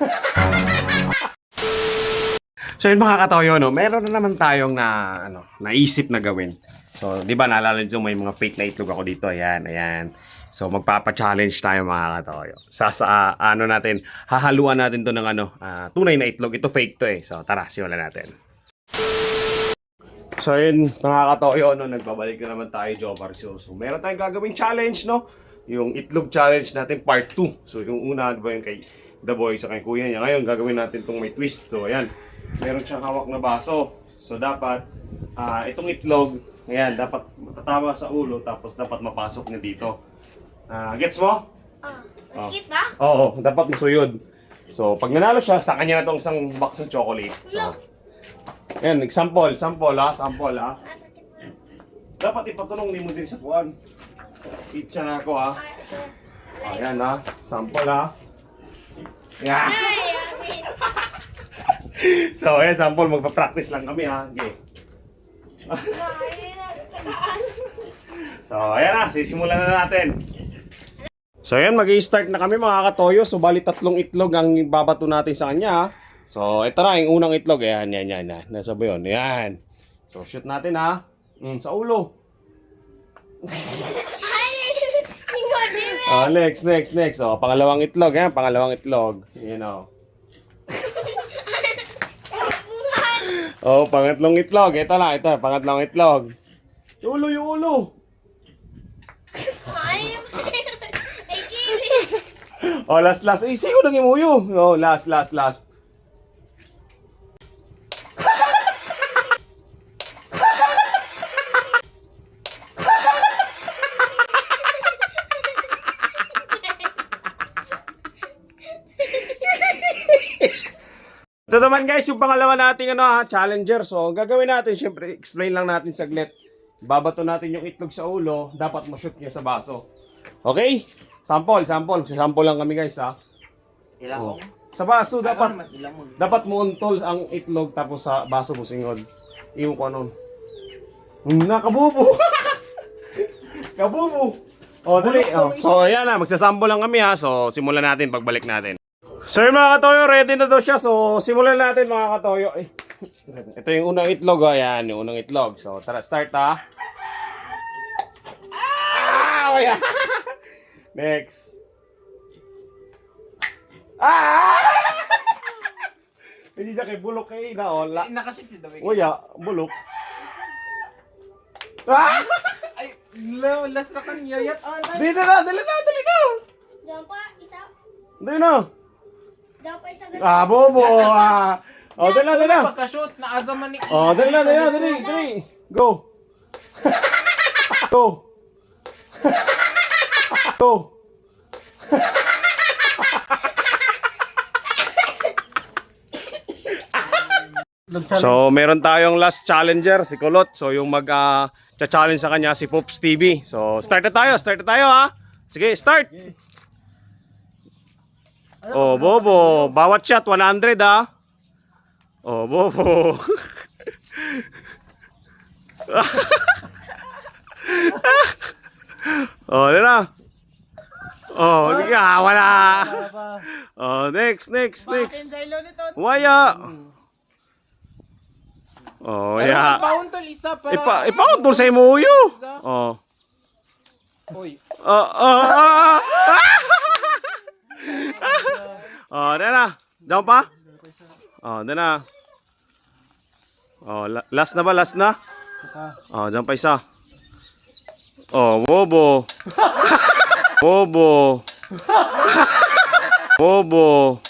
So yun mga katoyo, no? meron na naman tayong na, ano, naisip na gawin. So, di ba naalala nyo may mga fake na itlog ako dito. Ayan, ayan. So, magpapa-challenge tayo mga katoyo. Sa, sa ano natin, hahaluan natin to ng ano, ah, tunay na itlog. Ito fake to eh. So, tara, simulan natin. So, yun mga katoyo, no? nagbabalik na naman tayo, Jomar. So, so, meron tayong gagawing challenge, no? Yung itlog challenge natin, part 2. So, yung una, di ba yung kay The Boy sa kay kuya niya. Ngayon, gagawin natin itong may twist. So, ayan. Meron siyang hawak na baso. So, dapat, ah itong itlog, ayan, dapat matatama sa ulo, tapos dapat mapasok niya dito. Ah, gets mo? Ah, Oh. skip ba? Oo, dapat masuyod. So, pag nanalo siya, sa kanya na itong isang box ng chocolate. So, ayan, example, sample ha, sample ha. Ah, sakit na. Dapat ipatulong ni mo din sa puwan. Itcha na ako ha. Ah, Ayan ha, sample ha. Yeah. So, ayan, sample, magpa-practice lang kami ha. Okay. So, ayan na, sisimulan na natin. So, ayan, mag start na kami mga katoyo. So, bali tatlong itlog ang babato natin sa kanya. ha. So, ito na, yung unang itlog. Ayan, yan, yan, yan. Nasa ba yun? Ayan. So, shoot natin ha. Mm, sa ulo. Ay, hindi mo din. Oh, next, next, next. Oh, pangalawang itlog, ayan, pangalawang itlog. You know. Oh, pangatlong itlog. Ito na, ito, pangatlong itlog. Yung ulo, yung ulo. Oh, last, last. Ay, siyo lang yung uyo. Oh, last, last, last. Ito naman guys, yung pangalawa nating ano, ha, challenger. So, ang gagawin natin, syempre, explain lang natin saglit. Babato natin yung itlog sa ulo, dapat mo-shoot niya sa baso. Okay? Sample, sample. Sample lang kami guys ha. Ilang Oh. Sa baso, dapat mo. dapat mo untol ang itlog tapos sa baso mo singod. Iyon ko anon. Hmm, Nakabubo. Kabubo. Oh, dali. Oh. So, ayan na. Magsasample lang kami ha. So, simulan natin pagbalik natin. So, yung mga katoyo, ready na daw siya. So, simulan natin mga katoyo. Eh, ito yung unang itlog. Oh. Ayan, yung unang itlog. So, tara, start ha. Ah! Ayan. Next. Ah! Hindi siya kay bulok kay na oh. La- Nakashit si Dawig. Uya, bulok. Ah! Ay, lo, last na kan yayat online. Dito na, dali na, dali na. Diyan pa, isa. Dali na. Diyan pa, isa ganun. Ah, bobo. Ah. Oh, dali na, dali na. Pagka-shoot, naazaman ni... Oh, dali na, dali na, dali. Go. Go. Go. So, meron tayong last challenger, si Kulot. So, yung mag ah, challenge sa kanya si Pops TV. So, start na tayo, start na tayo ha. Sige, start. Oh, Bobo, bawat shot 100 ha. Oh, Bobo. oh, di na. Oh, di ka, wala. Oh, next, next, next. Waya. Oh, ya. Pound tol isa para... Ipa, ipa sa imuyo. Oh. Uy. Oh, oh, oh. oh, na na. Down pa? Oh, na na. Oh, la- last na ba? Last na? Oh, dyan pa isa. Oh, bobo. bobo. bobo.